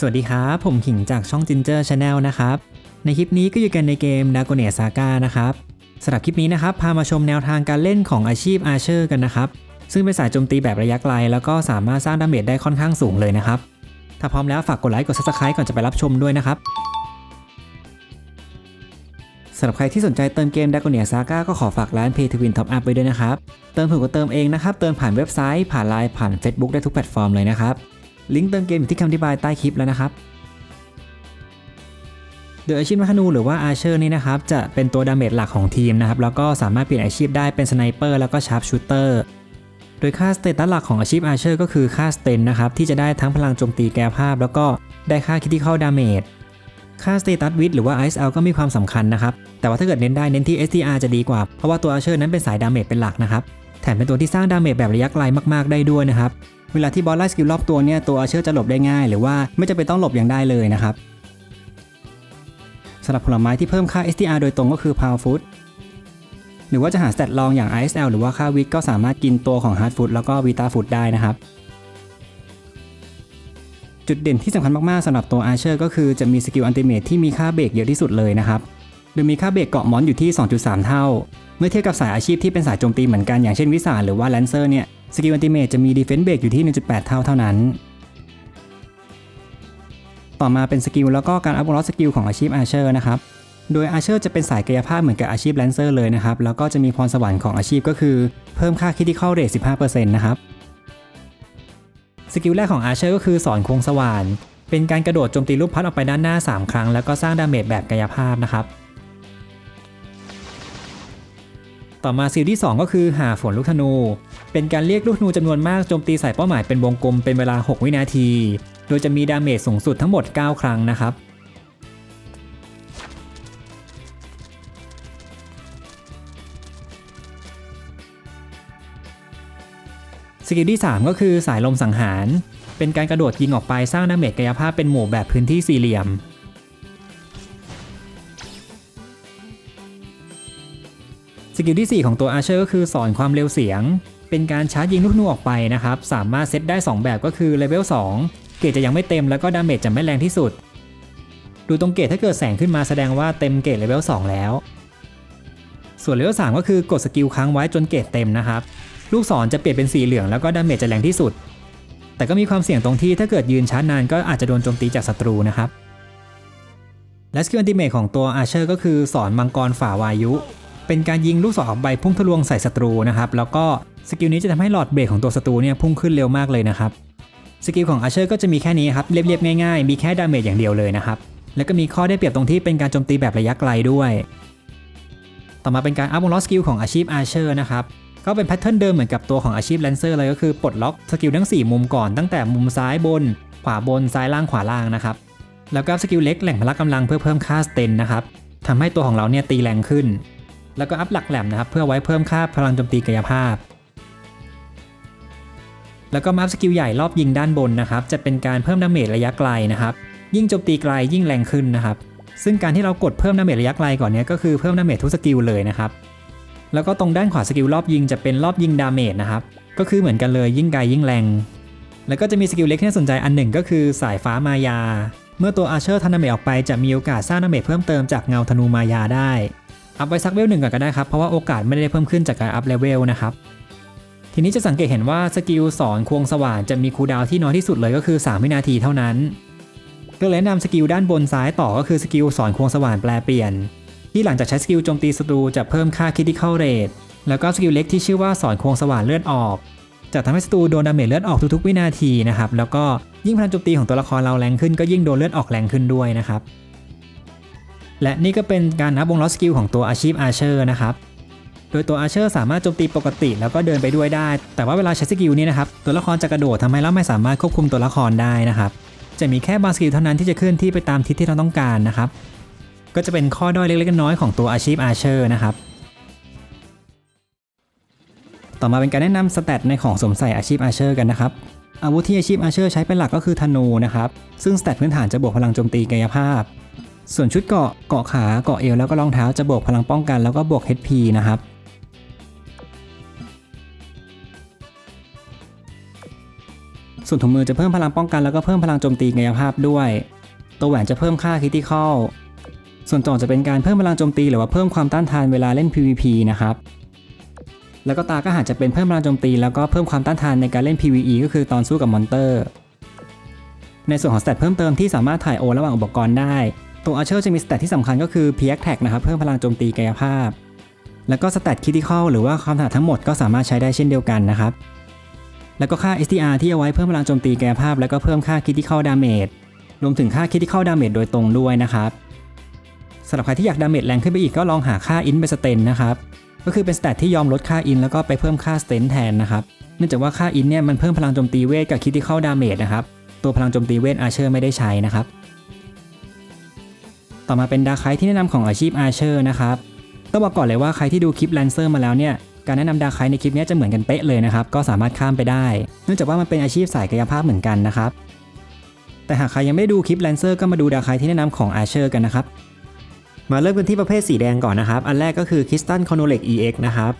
สวัสดีครับ ผมขิงจากช่อง Ginger Channel นะครับ ในคลิปนี้ก็อยู่กันในเกม d a g o n e Saga นะครับสำหรับคลิปนี้นะครับ พามาชมแนวทางการเล่นของอาชีพอาเชอร์กันนะครับ ซึ่งเป็นสายโจมตีแบบระยะไกล แล้วก็สามารถสร้างดาเมจได้ค่อนข้างสูงเลยนะครับ ถ้าพร้อมแล้วฝากกดไลค์กด Subscribe ก่อนจะไปรับชมด้วยนะครับสำหรับใครที่สนใจเติมเกม d a g o n e Saga ก็ขอฝากร้าน Pay to Win Top Up ไว้ด้วยนะครับ เติมถูกก็เติมเองนะครับ เติมผ่านเว็บไซต์ ผ่านไลน์ผ่าน Facebook ได้ทุกแพลตฟอร์มเลยนะครับ ลิงก์เติมเกมอยู่ที่คำอธิบายใต้คลิปแล้วนะครับโดยอาชีพนักธนูหรือว่าอาเชอร์นี่นะครับจะเป็นตัวดาเมจหลักของทีมนะครับแล้วก็สามารถเปลี่ยนอาชีพได้เป็นสไนเปอร์แล้วก็ชาร์ปชูเตอร์โดยค่าสเตตัสหลักของอาชีพอาเชอร์ก็คือค่าสเตนนะครับที่จะได้ทั้งพลังโจมตีแกภาพ แล้วก็ได้ค่าคิติคอลดาเมจค่าสเตตัสวิดหรือว่าไอซ์เอลก็มีความสำคัญนะครับ แต่ว่าถ้าเกิดเน้นได้เน้นที่ STR จะดีกว่า เพราะว่าตัวอาเชอร์นั้นเป็นสายดาเมจเป็นหลักนะครับ แถมเป็นตัวที่สร้างดาเมจแบบระยะไกลมากๆได้ด้วยนะครับ เวลาที่บอสไล่สกิลรอบตัวเนี่ยตัวอาเชอร์จะหลบได้ง่าย หรือว่าไม่จำเป็นต้องหลบอย่างได้เลยนะครับสำหรับผลไม้ที่เพิ่มค่า STR โดยตรงก็คือ Power Food หรือว่าจะหาสเตตลองอย่าง ISL หรือว่าค่าวิทก็สามารถกินตัวของ Hard Food แล้วก็ Vita Food ได้นะครับ จุดเด่นที่สำคัญมากๆสำหรับตัว Archer ก็คือจะมีสกิลอันติเมทที่มีค่าเบรกเยอะที่สุดเลยนะครับ โดยมีค่าเบรกเกาะมอนอยู่ที่ 2.3 เท่า เมื่อเทียบกับสายอาชีพที่เป็นสายโจมตีเหมือนกันอย่างเช่นวิสาหรือว่าแลนเซอร์เนี่ย สกิลอันติเมทจะมีดีเฟนส์เบรกอยู่ที่ 1.8 เท่าเท่านั้น ต่อมาเป็นสกิลแล้วก็การอัพลอสสกิลของอาชีพอาเชอร์นะครับโดยอาเชอร์จะเป็นสายกายภาพเหมือนกับอาชีพแลนเซอร์เลยนะครับ แล้วก็จะมีพรสวรรค์ของอาชีพก็คือเพิ่มค่าคิติคอลเรท15%นะครับสกิลแรกของอาเชอร์ก็คือสอนโค้งสว่าน เป็นการกระโดดโจมตีลูกพัดออกไปด้านหน้า 3 ครั้ง แล้วก็สร้างดาเมจแบบกายภาพนะครับ ต่อมาสกิลที่ 2 ก็คือหาฝนลูกธนู เป็นการเรียกลูกธนูจำนวนมากโจมตีใส่เป้าหมายเป็นวงกลมเป็นเวลา 6 วินาที โดยจะมีดาเมจสูงสุดทั้งหมด 9 ครั้งนะครับสกิลที่ 3 ก็คือสายลมสังหาร เป็นการกระโดดยิงออกไปสร้างดาเมจกายภาพเป็นหมู่แบบพื้นที่สี่เหลี่ยม กิลที่ 4 ของตัวอาเชอร์ก็คือสอนความเร็วเสียง เป็นการชาร์จยิงลูกนูออกไปนะครับ สามารถเซตได้ 2 แบบก็คือเลเวล2 เกรดจะยังไม่เต็มแล้วก็ดาเมจจะไม่แรงที่สุด ดูตรงเกรดถ้าเกิดแสงขึ้นมาแสดงว่าเต็มเกรดเลเวล2แล้ว ส่วนเลเวล3ก็คือกดสกิลค้างไว้จนเกรดเต็มนะครับ ลูกศรจะเปลี่ยนเป็นสีเหลืองแล้วก็ดาเมจจะแรงที่สุด แต่ก็มีความเสี่ยงตรงที่ถ้าเกิดยืนชาร์จนานก็อาจจะโดนโจมตีจากศัตรูนะครับและสกิลอันติเมทของตัวอาเชอร์ก็คือสอนมังกรฝ่าวายุ เป็นการยิงลูกศรออกใบพุ่งทะลวงใส่ศัตรูนะครับ แล้วก็สกิลนี้จะทำให้หลอดเบรกของตัวศัตรูเนี่ยพุ่งขึ้นเร็วมากเลยนะครับ สกิลของอาเชอร์ก็จะมีแค่นี้ครับ เรียบๆง่ายๆ มีแค่ดาเมจอย่างเดียวเลยนะครับ แล้วก็มีข้อได้เปรียบตรงที่เป็นการโจมตีแบบระยะไกลด้วย ต่อมาเป็นการอัพลอสกิลของอาชีพอาเชอร์นะครับ ก็เป็นแพทเทิร์นเดิมเหมือนกับตัวของอาชีพแลนเซอร์เลยก็คือปลดล็อกสกิลทั้ง 4 มุมก่อน ตั้งแต่มุมซ้ายบน ขวาบน ซ้ายล่าง ขวาล่างนะครับ แล้วก็สกิลเล็กแหล่งพละกำลังเพื่อเพิ่มค่าสเตนนะครับทำให้ตัวของเราเนี่ยตีแรงขึ้น แล้วก็อัพหลักแหลมนะครับเพื่อไว้เพิ่มค่าพลังโจมตีกายภาพ แล้วก็มาอัพสกิลใหญ่รอบยิงด้านบนนะครับ จะเป็นการเพิ่มดาเมจระยะไกลนะครับ ยิ่งโจมตีไกลยิ่งแรงขึ้นนะครับ ซึ่งการที่เรากดเพิ่มดาเมจระยะไกลก่อนเนี้ยก็คือเพิ่มดาเมจทุกสกิลเลยนะครับ แล้วก็ตรงด้านขวาสกิลรอบยิงจะเป็นรอบยิงดาเมจนะครับ ก็คือเหมือนกันเลยยิ่งไกลยิ่งแรง แล้วก็จะมีสกิลเล็กที่น่าสนใจอันหนึ่งก็คือสายฟ้ามายา เมื่อตัวอาเชอร์ทำดาเมจออกไปจะมีโอกาสสร้างดาเมจเพิ่มเติมจากเงาธนูมายาได้ อัพไว้สักเวลหนึ่งก่อนก็ได้ครับเพราะว่าโอกาสไม่ได้เพิ่มขึ้นจากการอัพเลเวลนะครับทีนี้จะสังเกตเห็นว่าสกิลสอนควงสว่านจะมีคูลดาวน์ที่น้อยที่สุดเลยก็คือ 3 วินาทีเท่านั้น ก็เลยนะนำสกิลด้านบนซ้ายต่อก็คือสกิลสอนควงสว่านแปลเปลี่ยน ที่หลังจากใช้สกิลโจมตีศัตรูจะเพิ่มค่าคิติคอลเรทแล้วก็สกิลเล็กที่ชื่อว่าสอนควงสว่านเลือดออก จะทำให้ศัตรูโดนดาเมจเลือดออกทุกๆ วินาทีนะครับแล้วก็ยิ่งพลังโจมตีของตัวละครเราแรงขึ้นก็ยิ่งโดนเลือดออกแรงขึ้นด้วยนะครับ และนี่ก็เป็นการนับวงล้อสกิลของตัวอาชีพอาเชอร์นะครับ โดยตัวอาเชอร์สามารถโจมตีปกติแล้วก็เดินไปด้วยได้ แต่ว่าเวลาใช้สกิลนี้นะครับตัวละครจะกระโดดทำให้เราไม่สามารถควบคุมตัวละครได้นะครับ จะมีแค่บางสกิลเท่านั้นที่จะเคลื่อนที่ไปตามทิศที่เราต้องการนะครับ ก็จะเป็นข้อด้อยเล็กๆน้อยๆของตัวอาชีพอาเชอร์นะครับ ต่อมาเป็นการแนะนำสเตตในของสวมใส่อาชีพอาเชอร์กันนะครับอาวุธที่อาชีพอาเชอร์ใช้เป็นหลักก็คือธนูนะครับ ซึ่งสเตตพื้นฐานจะบวกพลังโจมตีกายภาพ ส่วนชุดเกาะเกาะขาเกาะเอวแล้วก็รองเท้าจะบวกพลังป้องกันแล้วก็บวก HP นะครับสส่วนถุงมือจะเพิ่มพลังป้องกันแล้วก็เพิ่มพลังโจมตีกายภาพด้วย ตัวแหวนจะเพิ่มค่าคริติคอลส่วนต่อจะเป็นการเพิ่มพลังโจมตีหรือว่าเพิ่มความต้านทานเวลาเล่น PVP นะครับ แล้วก็ตาก็หาจะเป็นเพิ่มพลังโจมตีแล้วก็เพิ่มความต้านทานในการเล่น PVE ก็คือตอนสู้กับมอนเตอร์ ในส่วนของสเตตเพิ่มเติมที่สามารถถ่ายโอระหว่างอุปกรณ์ได้ ตัวอาเชอร์จะมีสเตตที่สำคัญก็คือ p x Tag นะครับเพิ่มพลังโจมตีกายภาพ แล้วก็สเตตคิติคอลหรือว่าความถนัดทั้งหมดก็สามารถใช้ได้เช่นเดียวกันนะครับ แล้วก็ค่า STR ที่เอาไว้เพิ่มพลังโจมตีกายภาพ แล้วก็เพิ่มค่า Critical Damage รวมถึงค่า Critical Damage โดยตรงด้วยนะครับสำหรับใครที่อยากดาเมจแรงขึ้นไปอีกก็ลองหาค่า In เป็นสเตนนะครับก็คือเป็นสเตตที่ยอมลดค่า In แล้วก็ไปเพิ่มค่าสเตนแทนนะครับเนื่องจากว่าค่า In เนี่ยมันเพิ่มพลังโจมตีเวทกับ Critical Damage นะครับตัวพลังโจมตีเวทอาเชอร์ไม่ได้ใช้นะครับ ต่อมาเป็นดาร์คไคที่แนะนำของอาชีพอาเชอร์นะครับต้องบอกก่อนเลยว่าใครที่ดูคลิปแลนเซอร์มาแล้วเนี่ยการแนะนำดาร์คไคในคลิปนี้จะเหมือนกันเป๊ะเลยนะครับก็สามารถข้ามไปได้ เนื่องจากว่ามันเป็นอาชีพสายกายภาพเหมือนกันนะครับแต่หากใครยังไม่ได้ดูคลิปแลนเซอร์ก็มาดูดาร์คไคที่แนะนำของอาเชอร์กันนะครับมาเริ่มกันที่ประเภทสีแดงก่อนนะครับ อันแรกก็คือ c r y s t a l c o n o l e c EX นะครับ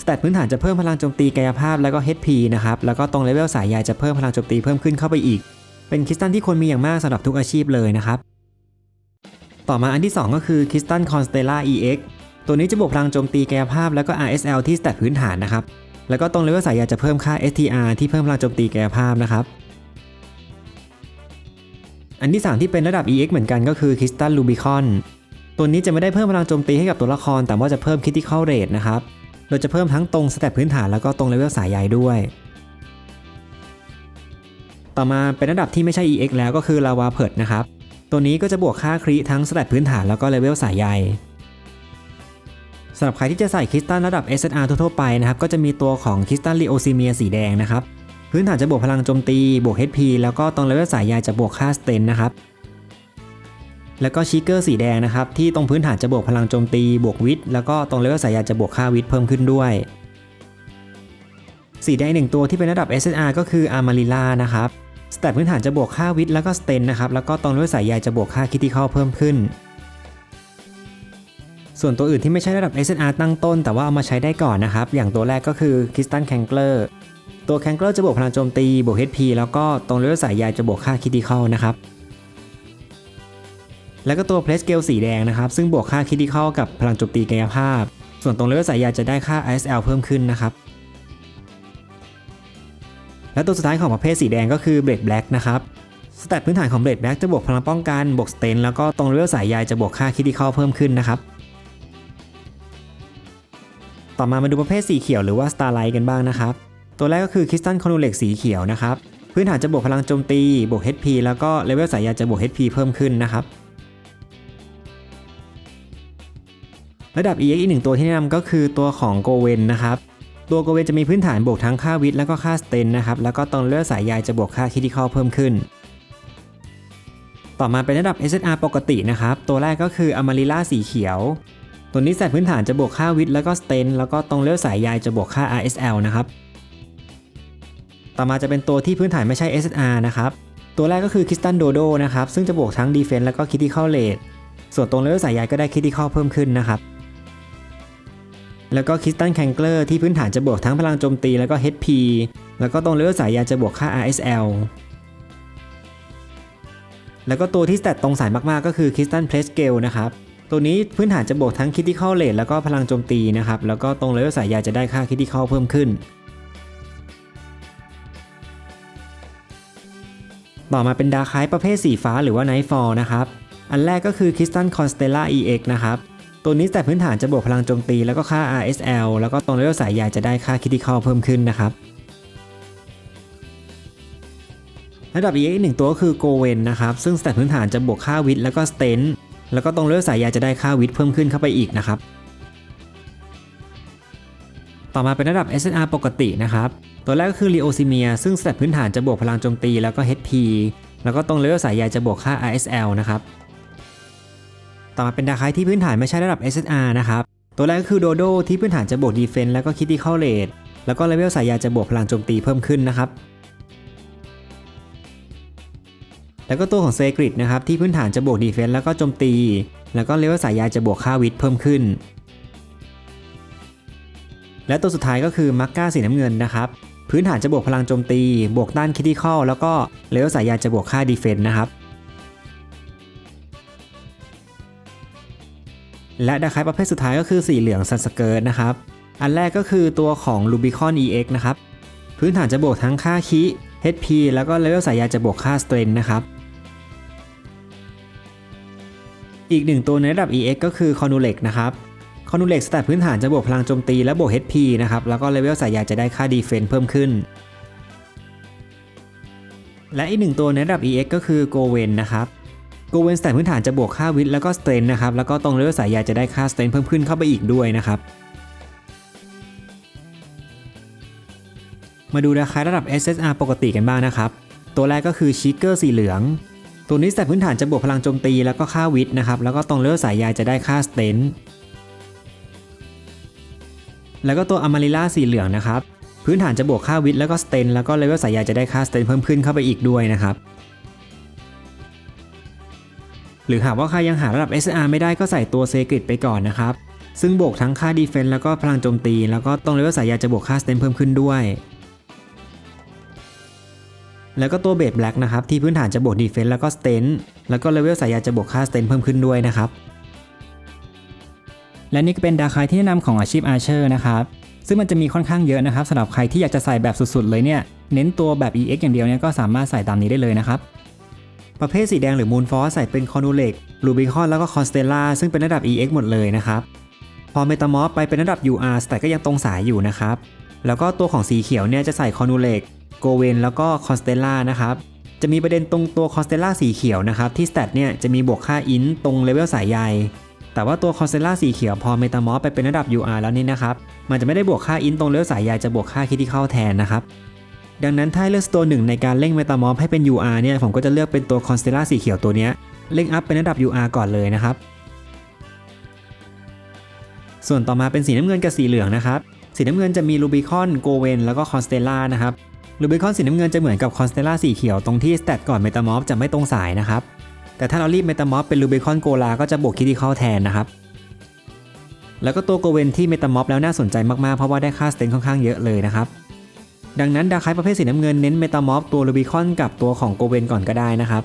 สเตตพื้นฐานจะเพิ่มพลังโจมตีกายภาพแล้วก็ HP นะครับ แล้วก็ตรงเลเวลสายใยจะเพิ่มพลังโจมตีเพิ่มขึ้นเข้าไปอีก เป็นคริสตัลที่ควรมีอย่างมากสำหรับทุกอาชีพเลยนะครับ ต่อมาอันที่ 2 ก็คือ Crystal Constella EX ตัวนี้จะบวกพลังโจมตีกายภาพแล้วก็ RSL ที่สเตตพื้นฐานนะครับ แล้วก็ตรงเลเวลสายใยจะเพิ่มค่า STR ที่เพิ่มพลังโจมตีกายภาพนะครับ อันที่ 3 ที่เป็นระดับ EX เหมือนกันก็คือ Crystal Rubicon ตัวนี้จะไม่ได้เพิ่มพลังโจมตีให้กับตัวละคร แต่ว่าจะเพิ่ม Critical Rate นะครับ โดยจะเพิ่มทั้งตรงสเตตพื้นฐานแล้วก็ตรงเลเวลสายใยด้วย ต่อมาเป็นระดับที่ไม่ใช่ EX แล้วก็คือ Lava p e r นะครับ ตัวนี้ก็จะบวกค่าคริทั้งสเตตพื้นฐานแล้วก็เลเวลสายใยสำหรับใครที่จะใส่คริสตัลระดับ SSR ทั่วๆไปนะครับก็จะมีตัวของคริสตัลลีโอซิเมียสีแดงนะครับพื้นฐานจะบวกพลังโจมตี บวก HP แล้วก็ตรงเลเวลสายใยจะบวกค่าสเตนนะครับแล้วก็ชิเกอร์สีแดงนะครับที่ตรงพื้นฐานจะบวกพลังโจมตี บวกวิทแล้วก็ตรงเลเวลสายใยจะบวกค่าวิทเพิ่มขึ้นด้วย สีแดงหนึ่งตัวที่เป็นระดับ SSR ก็คืออาร์มาริล่านะครับ สเตตพื้นฐานจะบวกค่าวิทแล้วก็สเตนนะครับ แล้วก็ตรงเลเวลสายใยจะบวกค่าคิติคอลเพิ่มขึ้น ส่วนตัวอื่นที่ไม่ใช่ระดับ SNR ตั้งต้น แต่ว่าเอามาใช้ได้ก่อนนะครับ อย่างตัวแรกก็คือ Crystal c a n g l e r ตัว c a n g l e r จะบวกพลังโจมตี บวก HP แล้วก็ตรงเลเวลสายใยจะบวกค่า Critical นะครับ แล้วก็ตัว p l a y Scale สีแดงนะครับ ซึ่งบวกค่า Critical กับพลังโจมตีกายภาพ ส่วนตรงเลเวลสายใยจะได้ค่า ISL เพิ่มขึ้นนะครับ และตัวสุดท้ายของประเภทสีแดงก็คือ Blade Black นะครับสแตทพื้นฐานของ Blade Black จะบวกพลังป้องกันบวกสเตนแล้วก็ตรงเลเวลสายใยจะบวกค่า Critical เพิ่มขึ้นนะครับต่อมามาดูประเภทสีเขียวหรือว่า Starlight กันบ้างนะครับ ตัวแรกก็คือ Crystal c o n u l e x สีเขียวนะครับ พื้นฐานจะบวกพลังโจมตี บวก HP แล้วก็เลเวลสายใยจะบวก HP เพิ่มขึ้นนะครับ ระดับ EX อีกหนึ่งตัวที่แนะนำก็คือตัวของ g o w e n นะครับ ตัว g o w e n จะมีพื้นฐานบวกทั้งค่าวิทย์แล้วก็ค่าสเตนนะครับ แล้วก็ตรงเลเวลสายใยจะบวกค่า Critical เพิ่มขึ้น ต่อมาเป็นระดับ SSR ปกตินะครับ ตัวแรกก็คือ Amarilla สีเขียว ตัวนี้แสตพื้นฐานจะบวกค่าวิทย์แล้วก็สเตนแล้วก็ตรงเลเวลสายใยจะบวกค่า RSL นะครับ ต่อมาจะเป็นตัวที่พื้นฐานไม่ใช่ SSR นะครับ ตัวแรกก็คือ Crystal Dodo นะครับ ซึ่งจะบวกทั้ง Defense แล้วก็ Critical Rate ส่วนตรงเลเวลสายใยก็ได้ Critical เพิ่มขึ้นนะครับ แล้วก็ Crystal Cangler ที่พื้นฐานจะบวกทั้งพลังโจมตีแล้วก็ HP แล้วก็ตรงเลเวลสายใยจะบวกค่า RSL แล้วก็ตัวที่สแตตตรงสายมากๆก็คือ Crystal Press Scale นะครับ ตัวนี้พื้นฐานจะบวกทั้ง Critical Rate แล้วก็พลังโจมตีนะครับ แล้วก็ตรงเลเวลสายใยจะได้ค่า Critical เพิ่มขึ้น ต่อมาเป็นดาร์คไคประเภทสีฟ้าหรือว่า Nightfall นะครับ อันแรกก็คือ Crystal Constella EX นะครับ ตัวนี้แต่พื้นฐานจะบวกพลังโจมตีแล้วก็ค่า RSL แล้วก็ตรงเลเวลสายใยจะได้ค่า Critical เพิ่มขึ้นนะครับระดับ EX อีกหนึ่งตัวก็คือ g o w e n นะครับ ซึ่งสแตทพื้นฐานจะบวกค่าวิทแล้วก็สเตนแล้วก็ตรงเลเวลสายใยจะได้ค่าวิทเพิ่มขึ้นเข้าไปอีกนะครับ ต่อมาเป็นระดับ SNR ปกตินะครับ ตัวแรกก็คือ l e o s i m i a ซึ่งสแตทพื้นฐานจะบวกพลังโจมตีแล้วก็ HP แล้วก็ตรงเลเวลสายใยจะบวกค่า RSL นะครับ ต่อมาเป็นดาคไคที่พื้นฐานไม่ใช่ระดับ SSR นะครับ ตัวแรกก็คือ Dodo ที่พื้นฐานจะบวก Defense แล้วก็ Critical Rate แล้วก็เลเวลสายใยจะบวกพลังโจมตีเพิ่มขึ้นนะครับ แล้วก็ตัวของเซกริดนะครับที่พื้นฐานจะบวกดีเฟนส์แล้วก็โจมตี แล้วก็เลเวลสายยาจะบวกค่าวิทเพิ่มขึ้น และตัวสุดท้ายก็คือมักก้าสีน้ำเงินนะครับพื้นฐานจะบวกพลังโจมตี บวกต้านคิติคอลแล้วก็เลเวลสายยาจะบวกค่าดีเฟนต์นะครับ และดาคายประเภทสุดท้ายก็คือสีเหลืองซันสเกิร์ตนะครับ อันแรกก็คือตัวของ Rubicon EX นะครับ พื้นฐานจะบวกทั้งค่าคิ HP แล้วก็เลเวลสายยาจะบวกค่า Strength นะครับ อีกหนึ่งตัวในระดับ EX ก็คือ c o n u l e x นะครับ c o n u l e x สแตทพื้นฐานจะบวกพลังโจมตีและบวก HP นะครับ แล้วก็เลเวลสายยาจะได้ค่า Defense เพิ่มขึ้น และอีกหนึ่งตัวในระดับ EX ก็คือ g o w e n นะครับ g o w e n สแตทพื้นฐานจะบวกค่าวิทแล้วก็ Strength นะครับ แล้วก็ตรงเลเวลสายยาจะได้ค่า Strength เพิ่มขึ้นเข้าไปอีกด้วยนะครับ มาดูราคาระดับ SSR ปกติกันบ้างนะครับ ตัวแรกก็คือชิกเกอร์สีเหลือง ตัวนี้สแตทพื้นฐานจะบวกพลังโจมตีแล้วก็ค่าวิทนะครับ แล้วก็ตรงเลเวลสายยาจะได้ค่าสเตนแล้วก็ตัวอมาริล่าสีเหลืองนะครับ พื้นฐานจะบวกค่าวิทแล้วก็สเตนแล้วก็เลเวลสายยาจะได้ค่าสเตนเพิ่มขึ้นเข้าไปอีกด้วยนะครับ หรือหากว่าใครยังหาระดับ SR ไม่ได้ก็ใส่ตัวเซกริตไปก่อนนะครับ ซึ่งบวกทั้งค่าดีเฟนส์แล้วก็พลังโจมตี แล้วก็ตรงเลเวลสายยาจะบวกค่าสเตนเพิ่มขึ้นด้วย แล้วก็ตัวเบดแบล็กนะครับที่พื้นฐานจะบวกดีเฟนส์แล้วก็สเตนแล้วก็เลเวลสายยาจะบวกค่าสเตนเพิ่มขึ้นด้วยนะครับ และนี่ก็เป็นดาคายที่แนะนำของอาชีพอาเชอร์นะครับซึ่งมันจะมีค่อนข้างเยอะนะครับสำหรับใครที่อยากจะใส่แบบสุดๆเลยเนี่ยเน้นตัวแบบ EX อย่างเดียวเนี่ยก็สามารถใส่ตามนี้ได้เลยนะครับ ประเภทสีแดงหรือมูนฟอสใส่เป็นคอนูเล็กลูบิคอนแล้วก็คอนสเตล่าซึ่งเป็นระดับ EX หมดเลยนะครับ พอเมตามอฟไปเป็นระดับ UR แต่ก็ยังตรงสายอยู่นะครับ แล้วก็ตัวของสีเขียวเนี่ยจะใส่คอนูเล็กโกเวนแล้วก็คอนสเตล่านะครับจะมีประเด็นตรงตัวคอนสเตล่าสีเขียวนะครับที่สเตตเนี่ยจะมีบวกค่าอินตรงเลเวลสายใยแต่ว่าตัวคอนสเตล่าสีเขียวพอเมตามอฟไปเป็นระดับ UR แล้วนี่นะครับ มันจะไม่ได้บวกค่าอินตรงเลเวลสายใยจะบวกค่าคิติคอลแทนนะครับ ดังนั้นถ้าเลือกตัวหนึ่งในการเร่งเมตามอฟให้เป็น UR เนี่ยผมก็จะเลือกเป็นตัวคอนสเตล่าสีเขียวตัวนี้เร่งอัพเป็นระดับ UR ก่อนเลยนะครับ ส่วนต่อมาเป็นสีน้ำเงินกับสีเหลืองนะครับ สีน้ำเงินจะมีลูบิคอนโกเวนแล้วก็คอนสเตล่านะครับลูบิคอนสีน้ำเงินจะเหมือนกับคอนสเตล่าสีเขียวตรงที่สเตตก่อนเมตามอฟจะไม่ตรงสายนะครับ แต่ถ้าเรารีบเมตามอฟเป็นลูบิคอนโกลาก็จะบวกคิติคอลแทนนะครับแล้วก็ตัวโกเวนที่เมตามอฟแล้วน่าสนใจมากๆ เพราะว่าได้ค่าสเตนค่อนข้างเยอะเลยนะครับ ดังนั้นดาคายประเภทสีน้ำเงินเน้นเมตามอฟตัวลูบิคอนกับตัวของโกเวนก่อนก็ได้นะครับ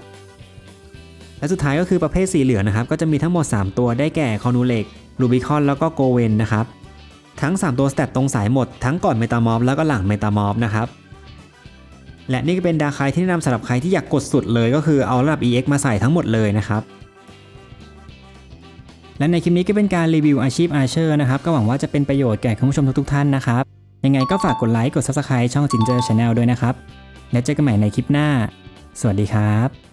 และสุดท้ายก็คือประเภทสีเหลืองนะครับ ก็จะมีทั้งหมด 3 ตัวได้แก่คอนูเล็กลูบิคอนแล้วก็โกเวนนะครับ ทั้ง 3 ตัวสเตตตรงสายหมด ทั้งก่อนเมตามอฟแล้วก็หลังเมตามอฟนะครับและนี่ก็เป็นดาคายที่แนะนำสำหรับใครที่อยากกดสุดเลยก็คือเอาระดับ EX มาใส่ทั้งหมดเลยนะครับและในคลิปนี้ก็เป็นการรีวิวอาชีพอาเชอร์นะครับ ก็หวังว่าจะเป็นประโยชน์แก่คุณผู้ชมทุกๆท่านนะครับ ยังไงก็ฝากกดไลค์กด Subscribe ช่อง Ginger Channel ด้วยนะครับ แล้วเจอกันใหม่ในคลิปหน้า สวัสดีครับ